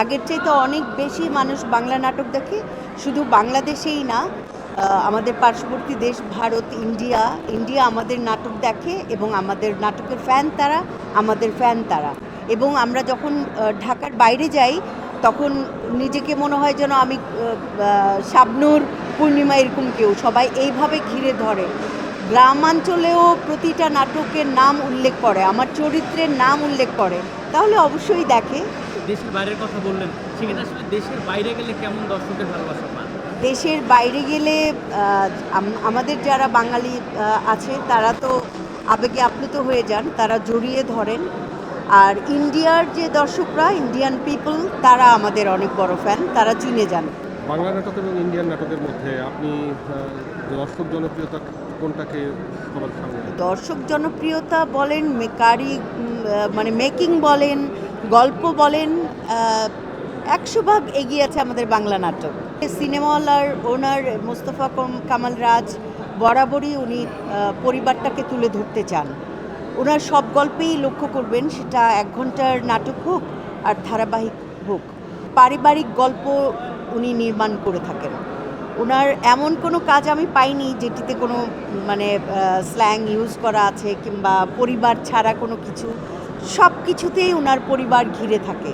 আগের চাইতে অনেক বেশি মানুষ বাংলা নাটক দেখে। শুধু বাংলাদেশেই না আমাদের পার্শ্ববর্তী দেশ ভারত, ইন্ডিয়া ইন্ডিয়া আমাদের নাটক দেখে এবং আমাদের নাটকের ফ্যান তারা, আমাদের ফ্যান তারা। এবং আমরা যখন ঢাকার বাইরে যাই, তখন নিজেকে মনে হয় যেন আমি শাবনূর, পূর্ণিমা এরকম কেউ। সবাই এইভাবে ঘিরে ধরে। গ্রামাঞ্চলেও প্রতিটা নাটকের নাম উল্লেখ করে, আমার চরিত্রের নাম উল্লেখ করে। তাহলে অবশ্যই দেখে। দেশের বাইরের কথা বললেন সেক্ষেত্রে আসলে দেশের বাইরে গেলে কেমন দর্শকের ভালোবাসা পান? দেশের বাইরে গেলে আমাদের যারা বাঙালি আছে তারা তো আবেগে আপ্লুত হয়ে যান তারা জড়িয়ে ধরেন। আর ইন্ডিয়ার যে দর্শকরা ইন্ডিয়ান পিপল তারা আমাদের অনেক বড় ফ্যান তারা চিনে যান। বাংলা নাটক এবং ইন্ডিয়ান নাটকের মধ্যে আপনি দর্শক জনপ্রিয়তা কোনটাকে সবার সামনে দর্শক জনপ্রিয়তা বলেন আহ, মানে মেকিং বলেন গল্প বলেন একশো ভাগ এগিয়ে আছে আমাদের বাংলা নাটক। সিনেমাওয়ালার ওনার মোস্তফা কম- কামাল রাজ বরাবরই উনি পরিবারটাকে তুলে ধরতে চান। ওনার সব গল্পেই লক্ষ্য করবেন, সেটা এক ঘণ্টার নাটক হোক আর ধারাবাহিক হোক। পারিবারিক গল্প উনি নির্মাণ করে থাকেন। ওনার এমন কোনো কাজ আমি পাইনি যেটিতে কোনো মানে স্ল্যাং ইউজ করা আছে কিংবা পরিবার ছাড়া কোনো কিছু সব কিছুতেই ওনার পরিবার ঘিরে থাকে।